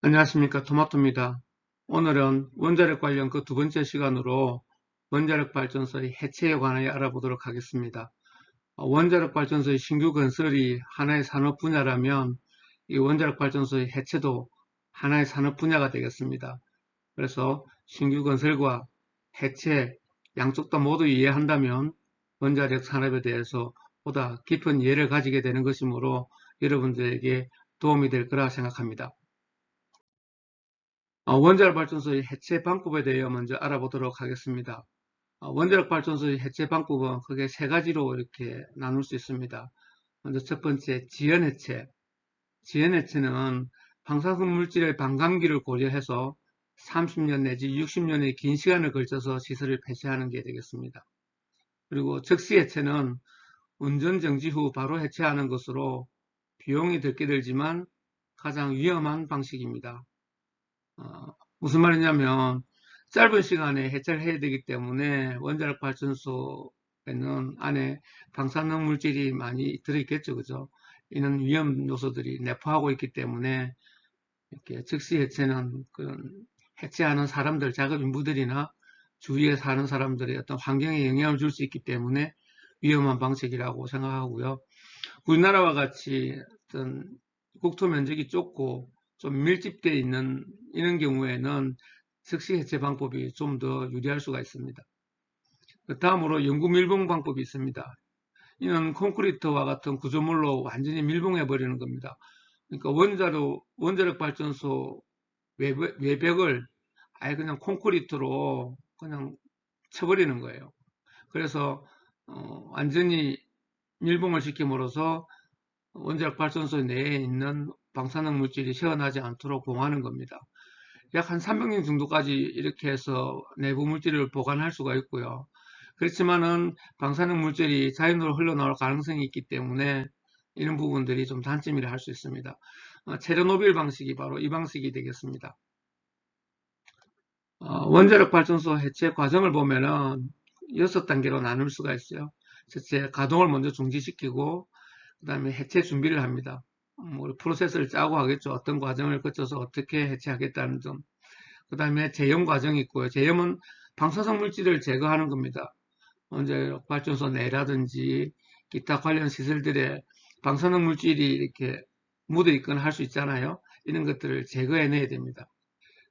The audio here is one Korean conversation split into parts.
안녕하십니까 토마토입니다. 오늘은 원자력 관련 그 두 번째 시간으로 원자력 발전소의 해체에 관하여 알아보도록 하겠습니다. 어, 원자력 발전소의 신규 건설이 하나의 산업 분야라면 이 원자력 발전소의 해체도 하나의 산업 분야가 되겠습니다. 그래서 신규 건설과 해체 양쪽 다 모두 이해한다면 원자력 산업에 대해서 보다 깊은 이해를 가지게 되는 것이므로 여러분들에게 도움이 될 거라 생각합니다. 어, 원자력 발전소의 해체 방법에 대해 먼저 알아보도록 하겠습니다. 어, 원자력 발전소의 해체 방법은 크게 세 가지로 이렇게 나눌 수 있습니다. 먼저 첫 번째 지연 해체. 지연 해체는 방사성 물질의 반감기를 고려해서 30년 내지 60년의 긴 시간을 걸쳐서 시설을 폐쇄하는 게 되겠습니다. 그리고 즉시 해체는 운전 정지 후 바로 해체하는 것으로 비용이 들게 들지만 가장 위험한 방식입니다. 어, 무슨 말이냐면 짧은 시간에 해체를 해야 되기 때문에 원자력 발전소에는 안에 방사능 물질이 많이 들어있겠죠. 그죠? 이는 위험 요소들이 내포하고 있기 때문에 이렇게 즉시 해체는 그런 해체하는 사람들, 작업 인부들이나 주위에 사는 사람들의 어떤 환경에 영향을 줄 수 있기 때문에 위험한 방식이라고 생각하고요. 우리나라와 같이 어떤 국토 면적이 좁고 좀 밀집되어 있는 이런 경우에는 즉시 해체 방법이 좀 더 유리할 수가 있습니다. 그 다음으로 연구 밀봉 방법이 있습니다. 이는 콘크리트와 같은 구조물로 완전히 밀봉해 버리는 겁니다. 그러니까 원자로 원자력 발전소 외벽, 외벽을 아예 그냥 콘크리트로 그냥 쳐버리는 거예요. 그래서 어, 완전히 밀봉을 시킴으로써 원자력 발전소 내에 있는 방사능 물질이 새어나지 않도록 봉하는 겁니다. 약 한 300년 정도까지 이렇게 해서 내부 물질을 보관할 수가 있고요. 그렇지만은 방사능 물질이 자연으로 흘러나올 가능성이 있기 때문에 이런 부분들이 좀 단점이라 할 수 있습니다. 어, 체르노빌 방식이 바로 이 방식이 되겠습니다. 어, 원자력 발전소 해체 과정을 보면은 6단계로 나눌 수가 있어요. 첫째, 가동을 먼저 중지시키고 그 다음에 해체 준비를 합니다. 뭐 프로세스를 짜고 하겠죠. 어떤 과정을 거쳐서 어떻게 해체하겠다는 점. 그 다음에 제염 과정이 있고요. 제염은 방사성 물질을 제거하는 겁니다. 언제 발전소 내라든지 기타 관련 시설들에 방사능 물질이 이렇게 묻어 있거나 할 수 있잖아요. 이런 것들을 제거해내야 됩니다.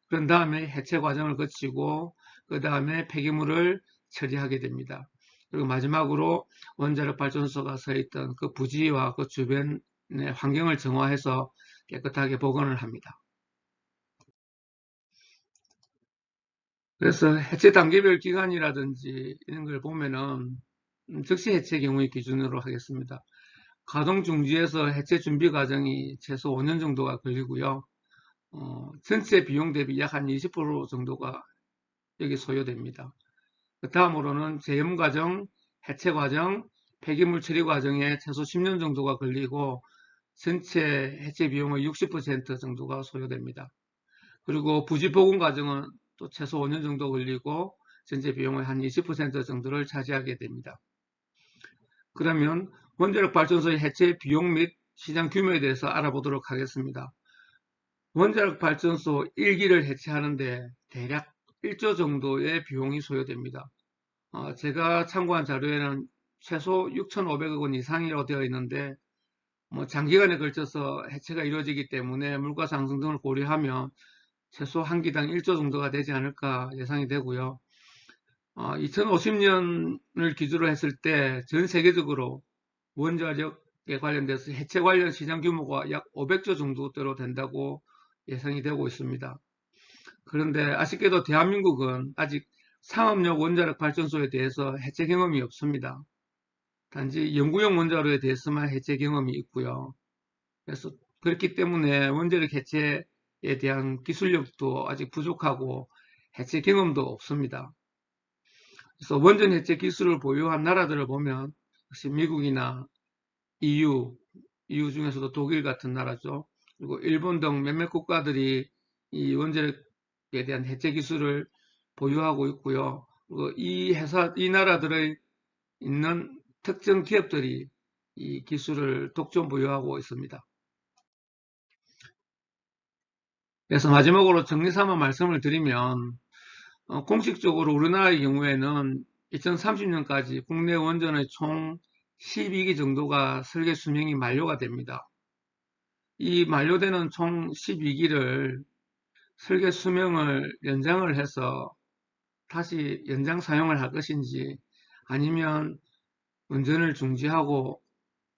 그런 다음에 해체 과정을 거치고 그 다음에 폐기물을 처리하게 됩니다. 그리고 마지막으로 원자력 발전소가 서 있던 그 부지와 그 주변 의 환경을 정화해서 깨끗하게 복원을 합니다. 그래서 해체 단계별 기간이라든지 이런 걸 보면은 즉시 해체 경우의 기준으로 하겠습니다. 가동 중지에서 해체 준비 과정이 최소 5년 정도가 걸리고요. 어, 전체 비용 대비 약 한 20% 정도가 여기 소요됩니다. 그 다음으로는 재염 과정, 해체 과정, 폐기물 처리 과정에 최소 10년 정도가 걸리고 전체 해체 비용의 60% 정도가 소요됩니다. 그리고 부지 복원 과정은 또 최소 5년 정도 걸리고 전체 비용의 한 20% 정도를 차지하게 됩니다. 그러면 원자력 발전소의 해체 비용 및 시장 규모에 대해서 알아보도록 하겠습니다. 원자력 발전소 1기를 해체하는데 대략 1조 정도의 비용이 소요됩니다. 어, 제가 참고한 자료에는 최소 6,500억 원 이상이라고 되어 있는데 뭐 장기간에 걸쳐서 해체가 이루어지기 때문에 물가 상승 등을 고려하면 최소 한 기당 1조 정도가 되지 않을까 예상이 되고요. 어, 2050년을 기준으로 했을 때 전 세계적으로 원자력에 관련돼서 해체 관련 시장 규모가 약 500조 정도대로 된다고 예상이 되고 있습니다. 그런데 아쉽게도 대한민국은 아직 상업용 원자력 발전소에 대해서 해체 경험이 없습니다. 단지 연구용 원자로에 대해서만 해체 경험이 있고요. 그래서 그렇기 때문에 원자력 해체에 대한 기술력도 아직 부족하고 해체 경험도 없습니다. 그래서 원전 해체 기술을 보유한 나라들을 보면 역시 미국이나 EU, EU 중에서도 독일 같은 나라죠. 그리고 일본 등 몇몇 국가들이 이 원자력에 대한 해체 기술을 보유하고 있고요. 이 회사, 이 나라들의 있는 특정 기업들이 이 기술을 독점 보유하고 있습니다. 그래서 마지막으로 정리 삼아 말씀을 드리면 어, 공식적으로 우리나라의 경우에는 2030년까지 국내 원전의 총 12기 정도가 설계 수명이 만료가 됩니다. 이 만료되는 총 12기를 설계 수명을 연장을 해서 다시 연장 사용을 할 것인지 아니면 운전을 중지하고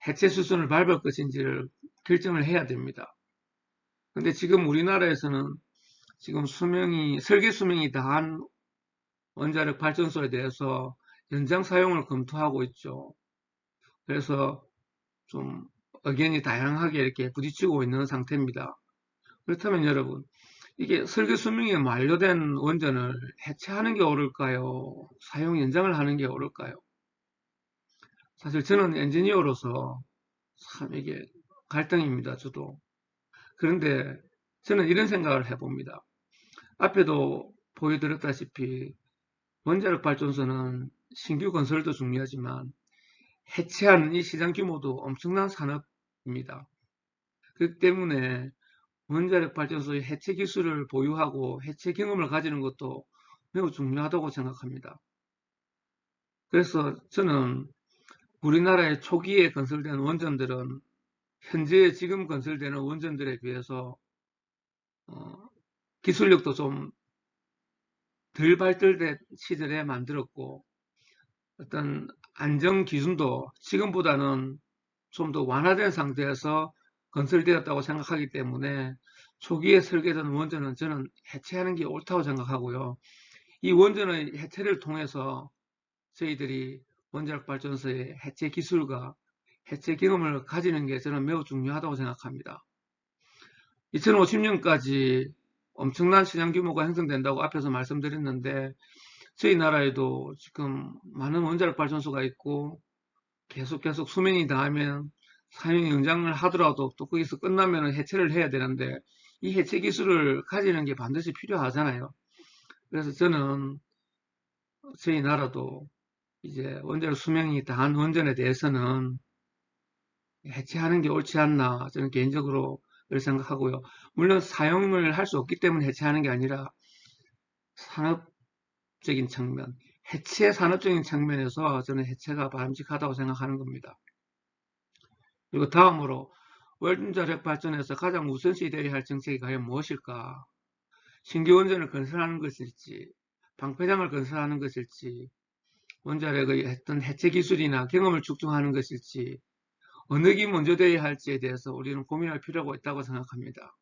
해체 수순을 밟을 것인지를 결정을 해야 됩니다. 근데 지금 우리나라에서는 지금 수명이 설계 수명이 다한 원자력 발전소에 대해서 연장 사용을 검토하고 있죠. 그래서 좀 의견이 다양하게 이렇게 부딪히고 있는 상태입니다. 그렇다면 여러분 이게 설계 수명이 만료된 원전을 해체하는 게 옳을까요? 사용 연장을 하는 게 옳을까요? 사실 저는 엔지니어로서 참 이게 갈등입니다. 저도. 그런데 저는 이런 생각을 해봅니다. 앞에도 보여드렸다시피 원자력 발전소는 신규 건설도 중요하지만 해체하는 이 시장 규모도 엄청난 산업입니다. 그렇기 때문에 원자력 발전소의 해체 기술을 보유하고 해체 경험을 가지는 것도 매우 중요하다고 생각합니다. 그래서 저는 우리나라의 초기에 건설된 원전들은 현재 지금 건설되는 원전들에 비해서 어, 기술력도 좀 덜 발달된 시절에 만들었고 어떤 안정 기준도 지금보다는 좀 더 완화된 상태에서 건설되었다고 생각하기 때문에 초기에 설계된 원전은 저는 해체하는 게 옳다고 생각하고요. 이 원전의 해체를 통해서 저희들이 원자력 발전소의 해체 기술과 해체 경험을 가지는 게 저는 매우 중요하다고 생각합니다. 2050년까지 엄청난 시장 규모가 형성된다고 앞에서 말씀드렸는데 저희 나라에도 지금 많은 원자력 발전소가 있고 계속 계속 수명이 다하면 사용 연장을 하더라도 또 거기서 끝나면 해체를 해야 되는데 이 해체 기술을 가지는 게 반드시 필요하잖아요. 그래서 저는 저희 나라도 이제 원자력 수명이 다한 원전에 대해서는 해체하는 게 옳지 않나 저는 개인적으로 생각하고요. 물론 사용을 할 수 없기 때문에 해체하는 게 아니라 산업적인 측면, 해체 산업적인 측면에서 저는 해체가 바람직하다고 생각하는 겁니다. 그리고 다음으로 원자력 발전에서 가장 우선시 되어야 할 정책이 과연 무엇일까? 신규 원전을 건설하는 것일지, 방패장을 건설하는 것일지, 원자력의 어떤 해체 기술이나 경험을 축적하는 것일지, 어느 게 먼저 되어야 할지에 대해서 우리는 고민할 필요가 있다고 생각합니다.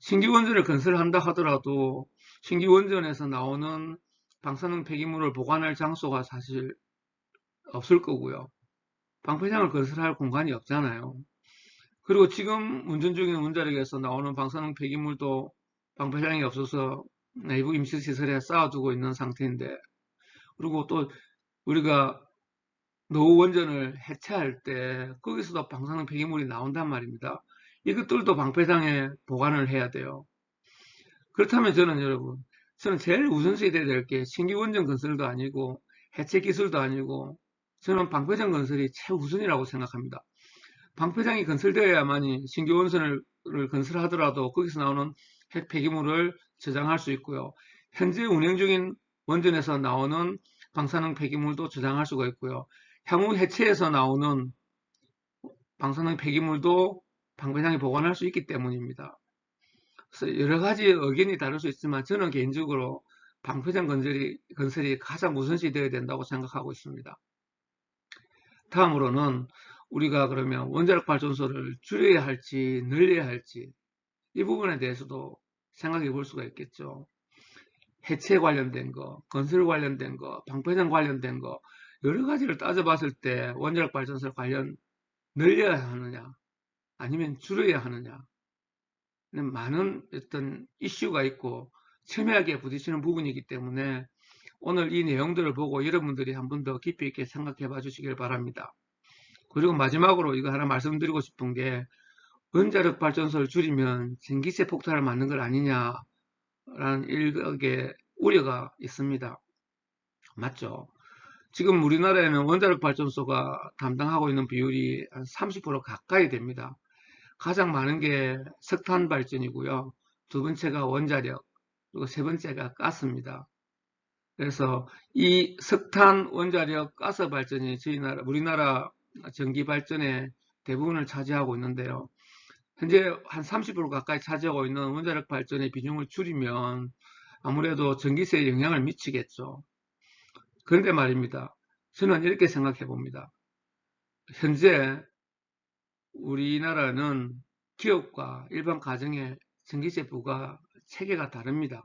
신규 원전을 건설한다 하더라도 신규 원전에서 나오는 방사능 폐기물을 보관할 장소가 사실 없을 거고요. 방패장을 건설할 공간이 없잖아요. 그리고 지금 운전 중인 원자력에서 나오는 방사능 폐기물도 방패장이 없어서 내부 임시시설에 쌓아두고 있는 상태인데 그리고 또 우리가 노후 원전을 해체할 때 거기서도 방사능 폐기물이 나온단 말입니다. 이것들도 방패장에 보관을 해야 돼요. 그렇다면 저는 여러분 저는 제일 우선시 돼야 될 게 신규 원전 건설도 아니고 해체 기술도 아니고 저는 방패장 건설이 최우선이라고 생각합니다. 방패장이 건설되어야만이 신규 원전을 건설하더라도 거기서 나오는 핵 폐기물을 저장할 수 있고요. 현재 운영 중인 원전에서 나오는 방사능 폐기물도 저장할 수가 있고요. 향후 해체에서 나오는 방사능 폐기물도 방패장에 보관할 수 있기 때문입니다. 그래서 여러 가지 의견이 다를 수 있지만 저는 개인적으로 방패장 건설이, 건설이 가장 우선시 되어야 된다고 생각하고 있습니다. 다음으로는 우리가 그러면 원자력 발전소를 줄여야 할지 늘려야 할지 이 부분에 대해서도 생각해 볼 수가 있겠죠. 해체 관련된 거, 건설 관련된 거, 방패장 관련된 거 여러 가지를 따져봤을 때 원자력 발전소 관련 늘려야 하느냐 아니면 줄여야 하느냐 많은 어떤 이슈가 있고 첨예하게 부딪히는 부분이기 때문에 오늘 이 내용들을 보고 여러분들이 한 번 더 깊이 있게 생각해 봐 주시길 바랍니다. 그리고 마지막으로 이거 하나 말씀드리고 싶은 게 원자력 발전소를 줄이면 전기세 폭탄을 맞는 것 아니냐 라는 일각의 우려가 있습니다. 맞죠? 지금 우리나라에는 원자력 발전소가 담당하고 있는 비율이 한 30% 가까이 됩니다. 가장 많은 게 석탄 발전이고요. 두 번째가 원자력, 그리고 세 번째가 가스입니다. 그래서 이 석탄, 원자력, 가스 발전이 저희 나라, 우리나라 전기 발전의 대부분을 차지하고 있는데요. 현재 한 30% 가까이 차지하고 있는 원자력 발전의 비중을 줄이면 아무래도 전기세에 영향을 미치겠죠. 그런데 말입니다. 저는 이렇게 생각해 봅니다. 현재 우리나라는 기업과 일반 가정의 전기세 부과 체계가 다릅니다.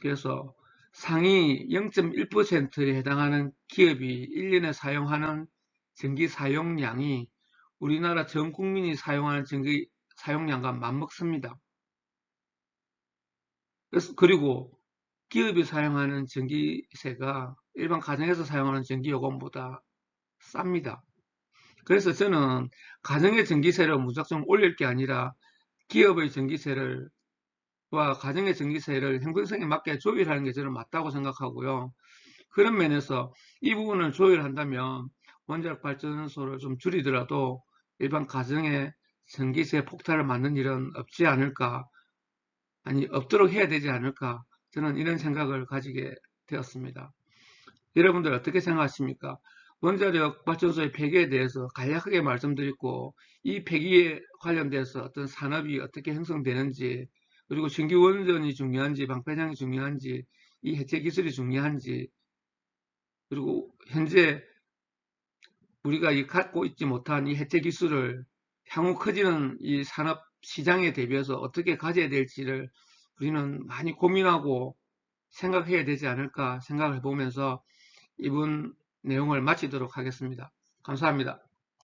그래서 상위 0.1%에 해당하는 기업이 1년에 사용하는 전기 사용량이 우리나라 전 국민이 사용하는 전기 사용량과 맞먹습니다. 그리고 기업이 사용하는 전기세가 일반 가정에서 사용하는 전기요금보다 쌉니다. 그래서 저는 가정의 전기세를 무작정 올릴 게 아니라 기업의 전기세를 와 가정의 전기세를 형평성에 맞게 조율하는 게 저는 맞다고 생각하고요. 그런 면에서 이 부분을 조율한다면 원자력 발전소를 좀 줄이더라도 일반 가정의 전기세 폭탄을 맞는 일은 없지 않을까 아니 없도록 해야 되지 않을까 저는 이런 생각을 가지게 되었습니다. 여러분들 어떻게 생각하십니까? 원자력 발전소의 폐기에 대해서 간략하게 말씀드렸고 이 폐기에 관련돼서 어떤 산업이 어떻게 형성되는지 그리고 신규 원전이 중요한지 방패장이 중요한지 이 해체 기술이 중요한지 그리고 현재 우리가 이 갖고 있지 못한 이 해체 기술을 향후 커지는 이 산업 시장에 대비해서 어떻게 가져야 될지를 우리는 많이 고민하고 생각해야 되지 않을까 생각을 해보면서 이번 내용을 마치도록 하겠습니다. 감사합니다.